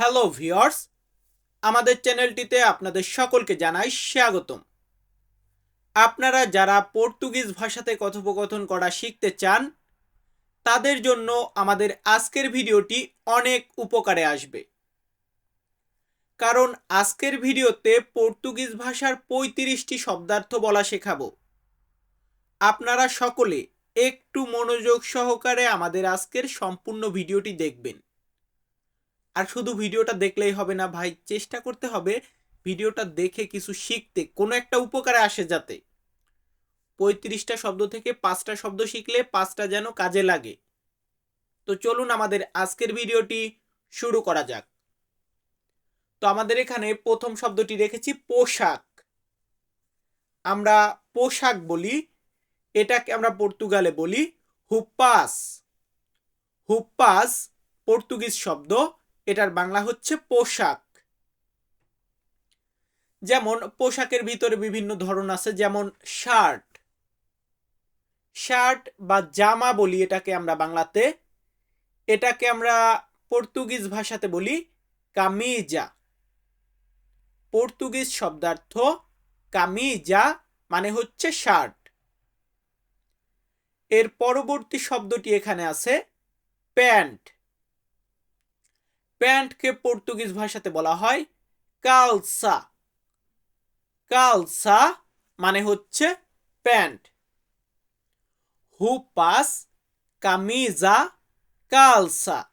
Hello viewers আমাদের চ্যানেলটিতে আপনাদের সকলকে জানাই স্বাগতম। আপনারা যারা পর্তুগিজ ভাষাতে কথোপকথন করা শিখতে চান, তাদের জন্য আমাদের আজকের ভিডিওটি অনেক উপকারে আসবে। কারণ আজকের ভিডিওতে পর্তুগিজ ভাষার পঁয়ত্রিশটি শব্দার্থ বলা শেখাবো। আপনারা সকলে একটু মনোযোগ সহকারে আমাদের আজকের সম্পূর্ণ ভিডিওটি দেখবেন। আর শুধু ভিডিওটা দেখলেই হবে না ভাই, চেষ্টা করতে হবে ভিডিওটা দেখে কিছু শিখতে, কোনো একটা উপকারে আসে যাতে। পঁয়ত্রিশটা শব্দ থেকে পাঁচটা শব্দ শিখলে পাঁচটা যেন কাজে লাগে। তো চলুন আমাদের আজকের ভিডিওটি শুরু করা যাক। তো আমাদের এখানে প্রথম শব্দটি রেখেছি, পোশাক। আমরা পোশাক বলি, এটাকে আমরা পর্তুগালে বলি হুপাস হুপাস পর্তুগিজ শব্দ। এটার বাংলা হচ্ছে পোশাক। যেমন পোশাকের ভিতরে বিভিন্ন ধরন আছে, যেমন শার্ট। শার্ট বা জামা বলি এটাকে আমরা বাংলাতে। এটাকে আমরা পর্তুগিজ ভাষাতে বলি কামিজা। পর্তুগিজ শব্দার্থ কামিজা মানে হচ্ছে শার্ট। এর পরবর্তী শব্দটি এখানে আছে প্যান্ট। প্যান্টকে পর্তুগিজ ভাষাতে বলা হয় কালসা। কালসা মানে হচ্ছে প্যান্ট। হুপাস, কামিজা, কালসা।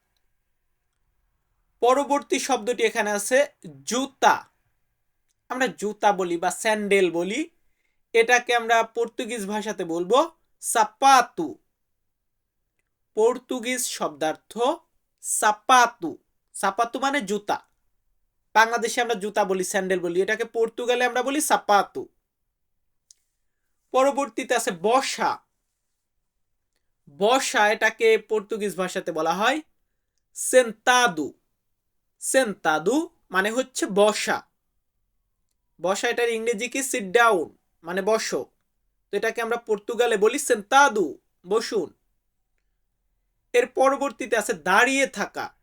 পরবর্তী শব্দটি এখানে আছে জুতা। আমরা জুতা বলি বা স্যান্ডেল বলি। এটাকে আমরা পর্তুগিজ ভাষাতে বলব সাপাতু। পর্তুগিজ শব্দার্থ সাপাতু। সাপাতু মানে জুতা। বাংলাদেশে আমরা জুতা বলি, স্যান্ডেল বলি, এটাকে পর্তুগালে আমরা বলি সাপাতু। পরবর্তীতে আছে বসা। বসা এটাকে পর্তুগিজ ভাষাতে বলা হয় সেন্তাদু। সেন্তাদু মানে হচ্ছে বসা। বসা এটার ইংরেজি কি? সিট ডাউন মানে বসো। তো এটাকে আমরা পর্তুগালে বলি সেন্তাদু, বসুন। এর পরবর্তীতে আছে দাঁড়িয়ে থাকা।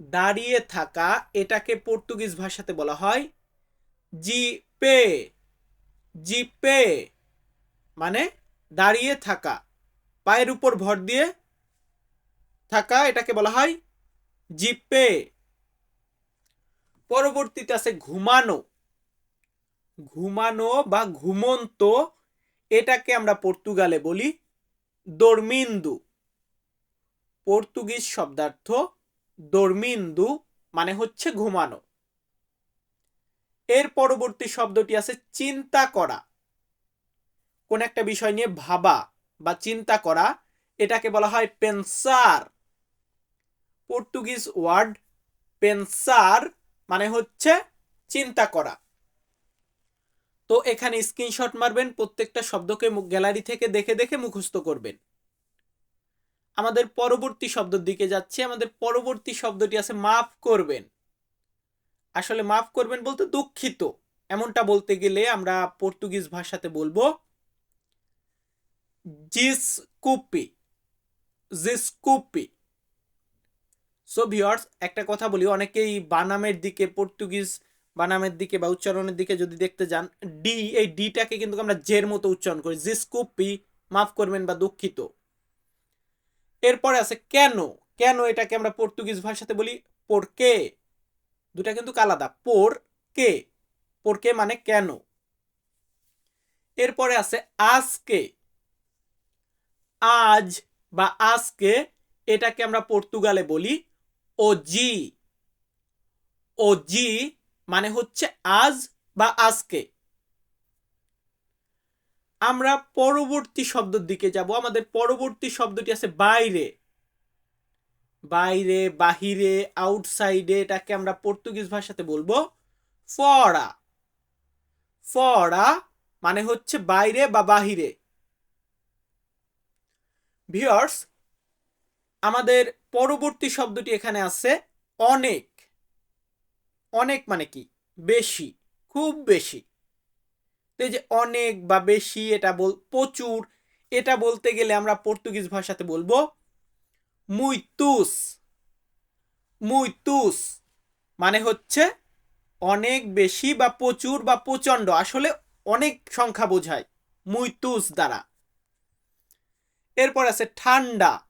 দাঁড়িয়ে থাকা, এটাকে পর্তুগিজ ভাষাতে বলা হয় জি পে জি পে মানে দাঁড়িয়ে থাকা, পায়ের উপর ভর দিয়ে থাকা, এটাকে বলা হয় জি পে পরবর্তীতে আছে ঘুমানো। ঘুমানো বা ঘুমন্ত, এটাকে আমরা পর্তুগালে বলি দর্মিন্দু। পর্তুগিজ শব্দার্থ দর্মিন্দু মানে হচ্ছে ঘুমানো। এর পরবর্তী শব্দটি আছে চিন্তা করা। কোন একটা বিষয় নিয়ে ভাবা বা চিন্তা করা, এটাকে বলা হয় পেনসার। পর্তুগিজ ওয়ার্ড পেনসার মানে হচ্ছে চিন্তা করা। তো এখানে স্ক্রিনশট মারবেন, প্রত্যেকটা শব্দকে গ্যালারি থেকে দেখে দেখে মুখস্থ করবেন। আমাদের পরবর্তী শব্দের দিকে যাচ্ছে। আমাদের পরবর্তী শব্দটি আছে, মাফ করবেন। আসলে মাফ করবেন বলতে দুঃখিত। এমনটা বলতে গেলে আমরা পর্তুগিজ ভাষাতে বলব, জিসকুপি জিসকুপি। সো ভিওর্স একটা কথা বলি, অনেকেই বানামের দিকে, পর্তুগিজ বানামের দিকে বা উচ্চারণের দিকে যদি দেখতে যান ডি এই ডিটাকে কিন্তু আমরা জের মতো উচ্চারণ করি, জিসকুপি, মাফ করবেন বা দুঃখিত। এরপরে আছে কেন? কেন এটাকে আমরা পর্তুগিজ ভাষাতে বলি পোরকে দুটা কিন্তু আলাদা। পোর কে পোরকে মানে কেন? এরপরে আছে আজকে। আজ বা আজকে এটাকে আমরা পর্তুগালে বলি ও জি ও জি মানে হচ্ছে আজ বা আজকে। আমরা পরবর্তী শব্দের দিকে যাব। আমাদের পরবর্তী শব্দটি আছে বাইরে। বাইরে, বাহিরে আউটসাইডে এটাকে আমরা পর্তুগিজ ভাষাতে বলব ফরা ফরা মানে হচ্ছে বাইরে বা বাহিরে। ভিওর্স আমাদের পরবর্তী শব্দটি এখানে আছে অনেক। অনেক মানে কি? বেশি, খুব বেশি। এই যে অনেক বা বেশি, এটা বল, প্রচুর, এটা বলতে গেলে আমরা পর্তুগিজ ভাষাতে বলব মুইতুস। মুইতুস মানে হচ্ছে অনেক বেশি বা প্রচুর বা প্রচণ্ড, আসলে অনেক সংখ্যা বোঝায় মুইতুস দ্বারা। এরপর আছে ঠান্ডা।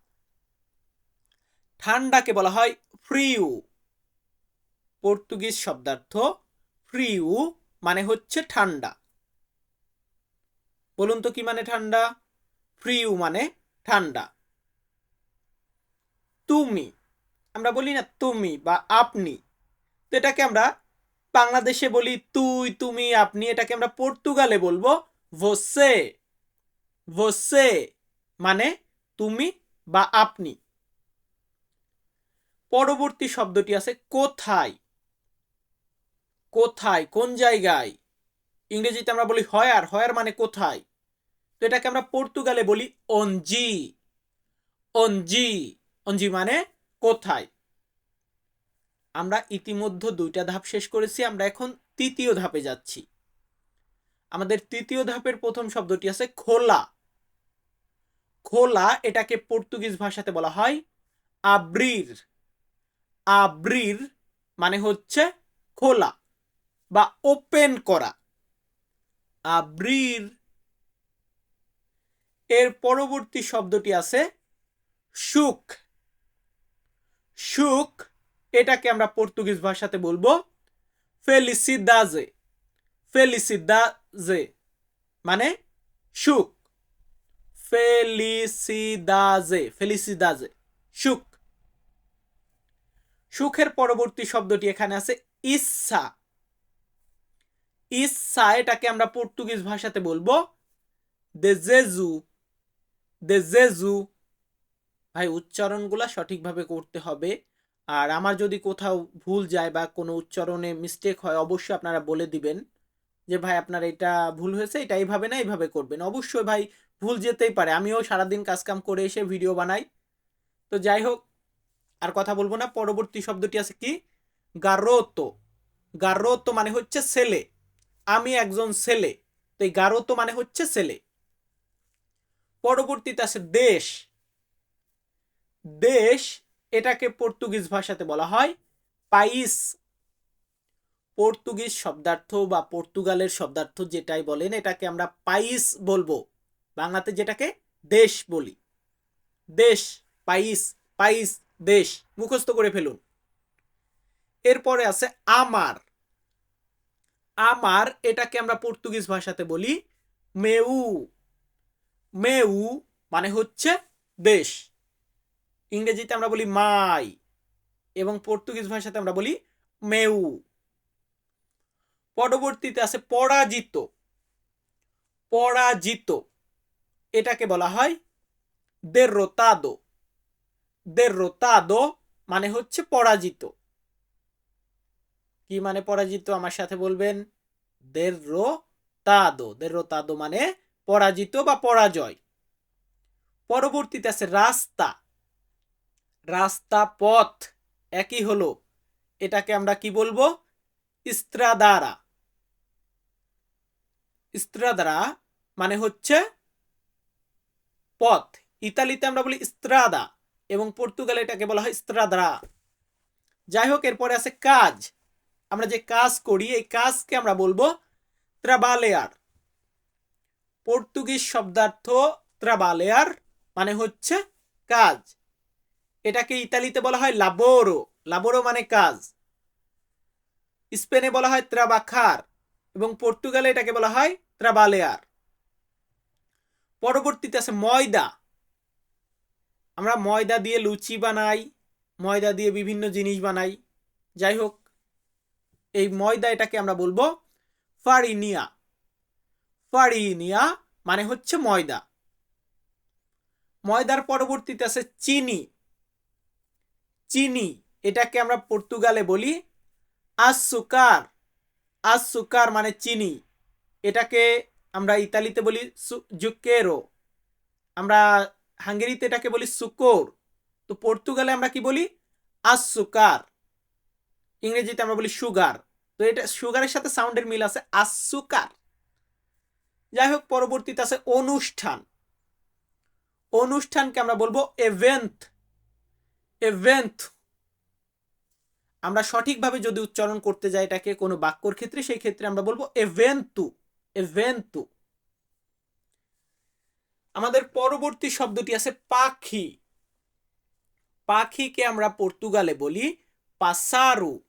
ঠান্ডাকে বলা হয় ফ্রিউ। পর্তুগিজ শব্দার্থ ফ্রিউ মানে হচ্ছে ঠান্ডা। বলুন তো কি মানে ঠান্ডা? ফ্রিউ মানে ঠান্ডা। তুমি, আমরা বলি না তুমি বা আপনি। তো এটাকে আমরা বাংলাদেশে বলি তুই, তুমি, আপনি, এটাকে আমরা পর্তুগালে বলব ভোসে ভোসে মানে তুমি বা আপনি। পরবর্তী শব্দটি আছে কোথায়? কোথায়? কোন জায়গায়? ইংরেজিতে আমরা বলি হয়ার হয়ার মানে কোথায়? তো এটাকে আমরা পর্তুগালে বলি অনজি অনজি অঞ্জি মানে কোথায়? আমরা ইতিমধ্যে দুইটা ধাপ শেষ করেছি, আমরা এখন তৃতীয় ধাপে যাচ্ছি। আমাদের তৃতীয় ধাপের প্রথম শব্দটি আছে খোলা। খোলা এটাকে পর্তুগিজ ভাষাতে বলা হয় আব্রির। আব্রির মানে হচ্ছে খোলা বা ওপেন করা। আব্রির। এর পরবর্তী শব্দটি আছে সুখ সুখ এটাকে আমরা পর্তুগিজ ভাষাতে বলব ফেলিসিদাজে। ফেলিসিদাজে মানে সুখ ফেলিসিদাজে ফেলিসিদাজে সুখ সুখের পরবর্তী শব্দটি এখানে আছে ইচ্ছা ইচ্ছা এটাকে আমরা পর্তুগিজ ভাষাতে বলব দেজেজু দেজেজু ভাই, উচ্চারণগুলো সঠিকভাবে করতে হবে। আর আমার যদি কোথাও ভুল যায় বা কোনো উচ্চারণে মিস্টেক হয়, অবশ্যই আপনারা বলে দিবেন যে, ভাই, আপনার এটা ভুল হয়েছে, এটা এইভাবে না, এইভাবে করবেন। অবশ্যই ভাই, ভুল যেতেই পারে। আমিও সারাদিন কাজকাম করে এসে ভিডিও বানাই। তো যাই হোক, আর কথা বলব না। পরবর্তী শব্দটি আছে কি? গারোতো। গারোতো মানে হচ্ছে ছেলে। আমি একজন ছেলে, তো এই গারোতো মানে হচ্ছে ছেলে। পরবর্তীতে আছে দেশ। দেশ এটাকে পর্তুগিজ ভাষাতে বলা হয় পাইস। পর্তুগিজ শব্দার্থ বা পর্তুগালের শব্দার্থ যেটাই বলেন, এটাকে আমরা পাইস বলব। বাংলাতে যেটাকে দেশ বলি। দেশ, পাইস পাইস, দেশ, মুখস্থ করে ফেলুন। এরপরে আছে আমার। আমার এটাকে আমরা পর্তুগিজ ভাষাতে বলি মেউ। মেউ মানে হচ্ছে দেশ। ইংরেজিতে আমরা বলি মাই এবং পর্তুগিজ ভাষাতে আমরা বলি মেউ। পরবর্তীতে আছে পরাজিত। পরাজিত। এটাকে বলা হয় দেরোতাদো। দেরোতাদো মানে হচ্ছে পরাজিত। কি মানে পরাজিত? আমার সাথে বলবেন, দেরো তাদো। দেরো তাদো মানে পরাজিত বা পরাজয়। পরবর্তীতে আছে রাস্তা। রাস্তা পথ একই হলো। এটাকে আমরা কি বলব? ইস্ত্রাদারা। ইস্ত্রাদারা মানে হচ্ছে পথ। ইতালিতে আমরা বলি ইস্ত্রাদা এবং পর্তুগালে এটাকে বলা হয় ইস্ত্রাদারা। যাই হোক, এরপরে আছে কাজ। আমরা যে কাজ করি, এই কাজকে আমরা বলব ত্রাবালেয়ার। পর্তুগিজ শব্দার্থ ত্রাবালেয়ার মানে হচ্ছে কাজ। এটাকে ইতালিতে বলা হয় লাবোরো। লাবোরো মানে কাজ। স্পেনে বলা হয় ত্রাবাখার এবং পর্তুগালে এটাকে বলা হয় ত্রাবালেয়ার। পরবর্তীতে আছে ময়দা। আমরা ময়দা দিয়ে লুচি বানাই, ময়দা দিয়ে বিভিন্ন জিনিস বানাই। যাই হোক এই ময়দা এটাকে আমরা বলব ফারিনিয়া। ফারিনিয়া মানে হচ্ছে ময়দা। ময়দার পরবর্তীতে আছে চিনি। চিনি এটাকে আমরা পর্তুগালে বলি আসুকার আসুকার মানে চিনি। এটাকে আমরা ইতালিতে বলি জুকেরো। আমরা হাঙ্গেরিতে এটাকে বলি সুকোর। তো পর্তুগালে আমরা কি বলি? আসুকার ইংরেজিতে আমরা বলি সুগার। তো এটা সুগারের সাথে সাউন্ডের মিল আছে আসুকার যাই হোক, পরবর্তীতে আছে অনুষ্ঠান। অনুষ্ঠানকে আমরা বলব এভেন্ট এভেন্ট আমরা সঠিকভাবে যদি উচ্চারণ করতে যাই এটাকে কোনো বাক্যর ক্ষেত্রে, সেই ক্ষেত্রে আমরা বলব এভেন্তু এভেন্তু আমাদের পরবর্তী শব্দটি আছে পাখি। পাখিকে আমরা পর্তুগালে বলি পাসারু।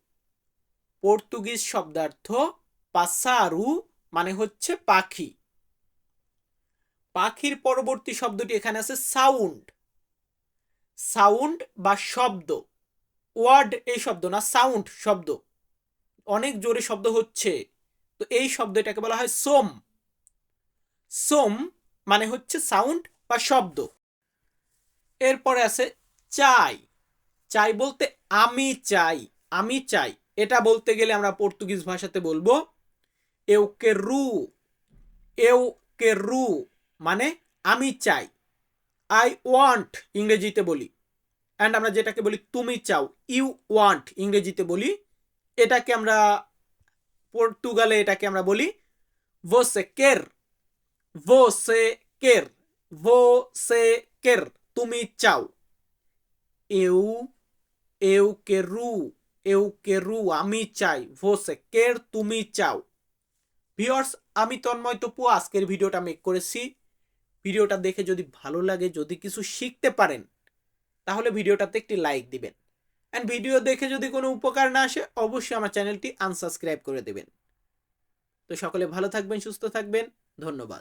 পর্তুগিজ শব্দার্থ পাসারু মানে হচ্ছে পাখি। পাখির পরবর্তী শব্দটি এখানে আছে সাউন্ড। সাউন্ড বা শব্দ। ওয়ার্ড এই শব্দ না, সাউন্ড শব্দ। অনেক জোরে শব্দ হচ্ছে। তো এই শব্দ এটাকে বলা হয় সোম। সোম মানে হচ্ছে সাউন্ড বা শব্দ। এরপরে আছে চাই। চাই বলতে আমি চাই আমি চাই। এটা বলতে গেলে আমরা পর্তুগিজ ভাষাতে বলব এউ কে রু এউ কে রু মানে আমি চাই, আই ওয়ান্ট ইংরেজিতে বলি। অ্যান্ড আমরা যেটাকে বলি তুমি চাও, ইউ ওয়ান্ট ইংরেজিতে বলি। এটাকে আমরা পর্তুগালে এটাকে আমরা বলি ভোসে কের ভোসে কের ভোসে কের তুমি চাও। এউ এউ কে রু এউ কে রু আমি চাই ভোসে কের তুমি চাও ভিওর্স আমি তন্ময় তপু আজকের ভিডিওটা মেক করেছি। ভিডিওটা দেখে যদি ভালো লাগে, যদি কিছু শিখতে পারেন, তাহলে ভিডিওটাতে একটি লাইক দিবেন। অ্যান্ড ভিডিও দেখে যদি কোনো উপকার না আসে, অবশ্যই আমার চ্যানেলটি আনসাবস্ক্রাইব করে দেবেন। তো সকলে ভালো থাকবেন, সুস্থ থাকবেন, ধন্যবাদ।